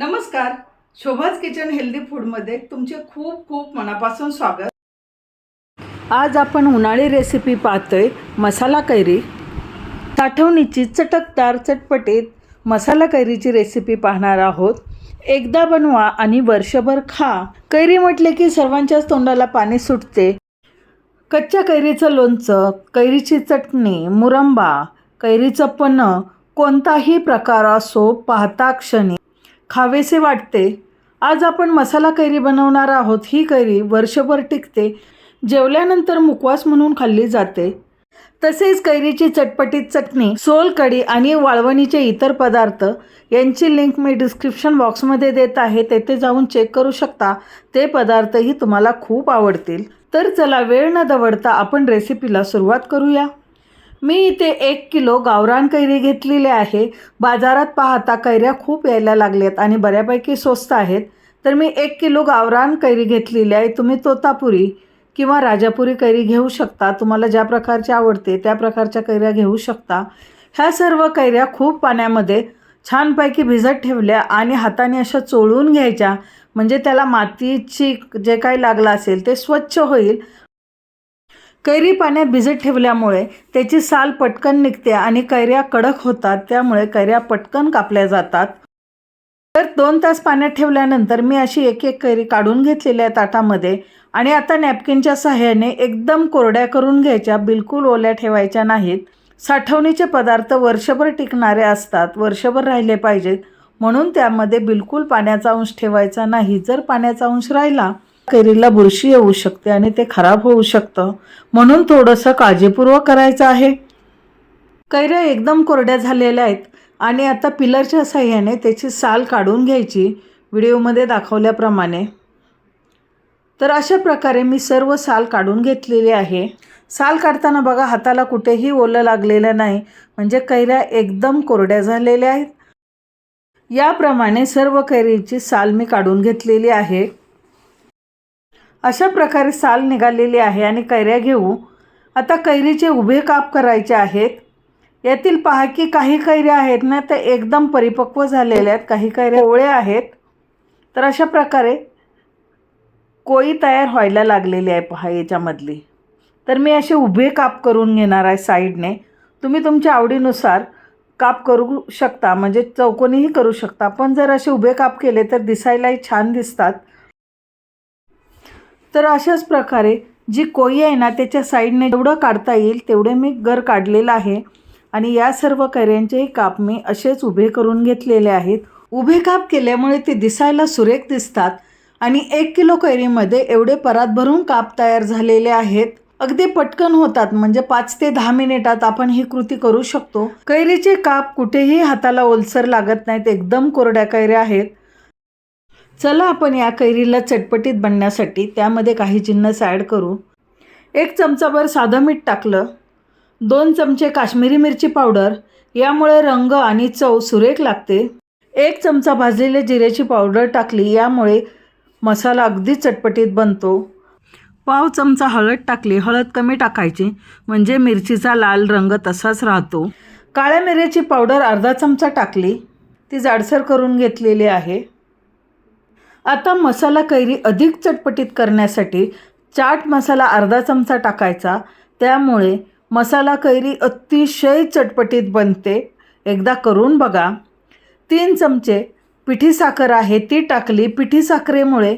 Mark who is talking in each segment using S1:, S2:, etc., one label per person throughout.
S1: नमस्कार. शोभाज kitchen healthy फूडमध्ये तुमचे खूप खूप मनापासून स्वागत. आज आपण उन्हाळी रेसिपी पाहतोय मसाला कैरी. साठवणीची चटकदार चटपटीत मसाला कैरीची रेसिपी पाहणार आहोत. एकदा बनवा आणि वर्षभर खा. कैरी म्हटले की सर्वांच्याच तोंडाला पाणी सुटते. कच्च्या कैरीचं लोणचं कैरीची चटणी मुरंबा कैरीचं पन्ह कोणताही प्रकार असो पाहता क्षणी. खावेसे वाटते. आज आपण मसाला कैरी बनवणार आहोत. ही कैरी वर्षभर टिकते. जेवल्यानंतर मुकवास म्हणून खाल्ली जाते. तसेच कैरीची चटपटीत चटणी सोलकढी आणि वाळवणीचे इतर पदार्थ यांची लिंक मी डिस्क्रिप्शन बॉक्समध्ये देत आहे. तेथे जाऊन चेक करू शकता. ते पदार्थही तुम्हाला खूप आवडतील. तर चला वेळ न दवडता आपण रेसिपीला सुरुवात करूया. मी इथे एक किलो गावरान कैरी घेतलेली आहे. बाजारात पाहता कैऱ्या खूप यायला लागल्यात आणि बऱ्यापैकी स्वस्त आहेत. तर मी एक किलो गावरान कैरी घेतलेली आहे. तुम्ही तोतापुरी किंवा राजापुरी कैरी घेऊ शकता. तुम्हाला ज्या प्रकारची आवडते त्या प्रकारच्या कैऱ्या घेऊ शकता. ह्या सर्व कैऱ्या खूप पाण्यामध्ये छानपैकी भिजत ठेवल्या आणि हाताने अशा चोळून घ्यायच्या. म्हणजे त्याला मातीची जे काही लागलं असेल ते स्वच्छ होईल. कैरी पाण्यात भिजत ठेवल्यामुळे त्याची साल पटकन निघते आणि कैऱ्या कडक होतात त्यामुळे कैऱ्या पटकन कापल्या जातात. तर दोन तास पाण्यात ठेवल्यानंतर मी अशी एक एक कैरी काढून घेतलेल्या आहे ताटामध्ये आणि आता नॅपकिनच्या सहाय्याने एकदम कोरड्या करून घ्यायच्या बिलकुल ओल्या ठेवायच्या नाहीत. साठवणीचे पदार्थ वर्षभर टिकणारे असतात वर्षभर राहिले पाहिजेत. म्हणून त्यामध्ये बिलकुल पाण्याचा अंश ठेवायचा नाही. जर पाण्याचा अंश राहिला कैरीला बुरशी येऊ शकते आणि ते खराब होऊ शकतं. म्हणून थोडंसं काळजीपूर्वक करायचं आहे. कैऱ्या एकदम कोरड्या झालेल्या आहेत आणि आता पिलरच्या साह्याने त्याची साल काढून घ्यायची व्हिडिओमध्ये दाखवल्याप्रमाणे. तर अशा प्रकारे मी सर्व साल काढून घेतलेली आहे. साल काढताना बघा हाताला कुठेही ओलं लागलेलं नाही. म्हणजे कैऱ्या एकदम कोरड्या झालेल्या आहेत. याप्रमाणे सर्व कैरीची साल मी काढून घेतलेली आहे. अशा प्रकारे साल निघालेली आहे आणि कैऱ्या घेऊ. आता कैरीचे उभे काप करायचे आहेत. यातील पहा की काही कैऱ्या आहेत ना त्या एकदम परिपक्व झालेल्या आहेत. काही कैऱ्या ओळ्या आहेत. तर अशा प्रकारे कोळी तयार व्हायला लागलेली आहे पहा याच्यामधली. तर मी असे उभे काप करून घेणार आहे साईडने. तुम्ही तुमच्या आवडीनुसार काप करू शकता म्हणजे चौकोनीही करू शकता. पण जर असे उभे काप केले तर दिसायलाही छान दिसतात. तर अशाच प्रकारे जी कोई आहे ना त्याच्या साईडने जेवढं काढता येईल तेवढे मी गर काढलेलं आहे. आणि या सर्व कैऱ्यांचेही काप मी असेच उभे करून घेतलेले आहेत. उभे काप केल्यामुळे ते दिसायला सुरेख दिसतात आणि एक किलो कैरीमध्ये एवढे परात भरून काप तयार झालेले आहेत. अगदी पटकन होतात म्हणजे पाच ते दहा मिनिटात आपण ही कृती करू शकतो. कैरीचे काप कुठेही हाताला ओलसर लागत नाहीत एकदम कोरड्या कैऱ्या आहेत. चला आपण या कैरीला चटपटीत बनण्यासाठी त्यामध्ये काही जिन्नस ॲड करू. एक चमचाभर साधं मीठ टाकलं. दोन चमचे काश्मीरी मिरची पावडर. यामुळे रंग आणि चव सुरेख लागते. एक चमचा भाजलेल्या जिऱ्याची पावडर टाकली. यामुळे मसाला अगदी चटपटीत बनतो. पाव चमचा हळद टाकली. हळद कमी टाकायची. म्हणजे मिरचीचा लाल रंग तसाच राहतो. काळ्या मिऱ्याची पावडर अर्धा चमचा टाकली. ती जाडसर करून घेतलेली आहे. आता मसाला कैरी अधिक चटपटीत करण्यासाठी चाट मसाला अर्धा चमचा टाकायचा. त्यामुळे मसाला कैरी अतिशय चटपटीत बनते. एकदा करून बघा. तीन चमचे पिठी साखर आहे ती टाकली. पिठी साखरेमुळे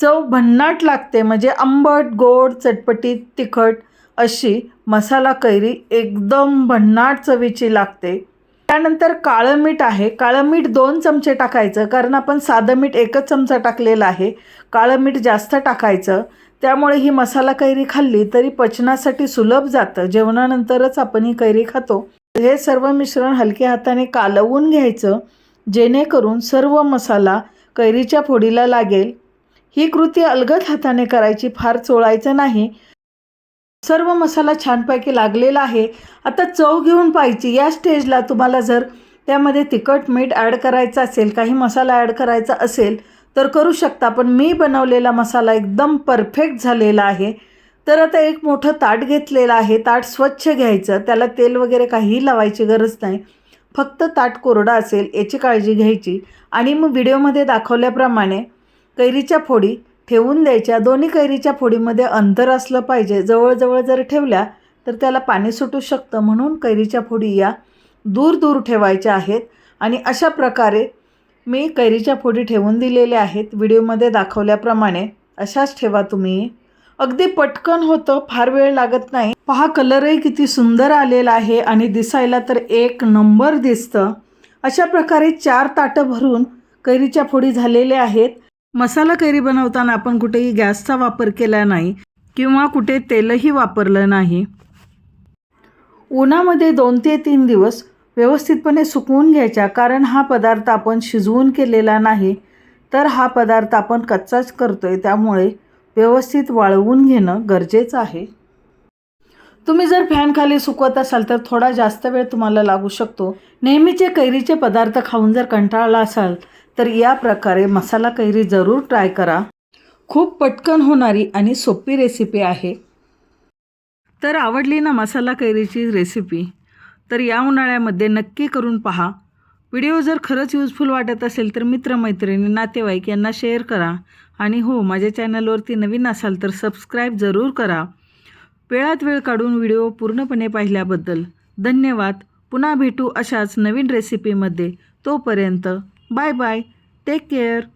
S1: चव भन्नाट लागते म्हणजे आंबट गोड चटपटीत तिखट अशी मसाला कैरी एकदम भन्नाट चवीची लागते. त्यानंतर काळं मीठ आहे. काळं मीठ दोन चमचे टाकायचं कारण आपण साधं मीठ एकच चमचा टाकलेलं आहे. काळं मीठ जास्त टाकायचं. त्यामुळे ही मसाला कैरी खाल्ली तरी पचनासाठी सुलभ जातं. जेवणानंतरच आपण ही कैरी खातो. हे सर्व मिश्रण हलक्या हाताने कालवून घ्यायचं जेणेकरून सर्व मसाला कैरीच्या फोडीला लागेल. ही कृती अलगद हाताने करायची फार चोळायचं नाही. सर्व मसाला छानपैकी लागलेला आहे. आता चव घेऊन पाहिजे या स्टेजला तुम्हाला जर त्यामध्ये तिखट मीठ ॲड करायचं असेल काही मसाला ॲड करायचा असेल तर करू शकता. पण मी बनवलेला मसाला एकदम परफेक्ट झालेला आहे. तर आता एक मोठं ताट घेतलेलं आहे. ताट स्वच्छ घ्यायचं. त्याला तेल वगैरे काहीही लावायची गरज नाही. फक्त ताट कोरडा असेल याची काळजी घ्यायची. आणि मग व्हिडिओमध्ये दाखवल्याप्रमाणे कैरीच्या फोडी ठेवून द्यायच्या. दोन्ही कैरीच्या फोडीमध्ये अंतर असलं पाहिजे. जवळजवळ जर ठेवल्या तर त्याला पाणी सुटू शकतं म्हणून कैरीच्या फोडी या दूर दूर ठेवायच्या आहेत. आणि अशा प्रकारे मी कैरीच्या फोडी ठेवून दिलेल्या आहेत. व्हिडिओमध्ये दाखवल्याप्रमाणे अशाच ठेवा तुम्ही. अगदी पटकन होतं फार वेळ लागत नाही. पहा कलरही किती सुंदर आलेला आहे आणि दिसायला तर एक नंबर दिसतं. अशा प्रकारे चार ताटं भरून कैरीच्या फोडी झालेल्या आहेत. मसाला कैरी बनवताना आपण कुठेही गॅसचा वापर केला नाही किंवा कुठे तेलही वापरलं नाही. उन्हामध्ये दोन ते तीन दिवस व्यवस्थितपणे सुकवून घ्यायच्या कारण हा पदार्थ आपण शिजवून केलेला नाही. तर हा पदार्थ आपण कच्चाच करतोय त्यामुळे व्यवस्थित वाळवून घेणं गरजेचं आहे. तुम्ही जर फॅनखाली सुकवत असाल तर थोडा जास्त वेळ तुम्हाला लागू शकतो. नेहमीचे कैरीचे पदार्थ खाऊन जर कंटाळला असाल तर या प्रकारे मसाला कैरी जरूर ट्राय करा. खूप पटकन होणारी आणि सोपी रेसिपी आहे. तर आवडली ना मसाला कैरीची रेसिपी तर या उन्हाळ्यामध्ये नक्की करून पहा. व्हिडिओ जर खरंच युजफुल वाटत असेल तर मित्रमैत्रिणी नातेवाईक यांना शेअर करा. आणि हो माझ्या चॅनलवरती नवीन असाल तर सबस्क्राईब जरूर करा. वेळात वेळ काढून व्हिडिओ पूर्णपणे पाहिल्याबद्दल धन्यवाद. पुन्हा भेटू अशाच नवीन रेसिपीमध्ये तोपर्यंत Bye bye. Take care.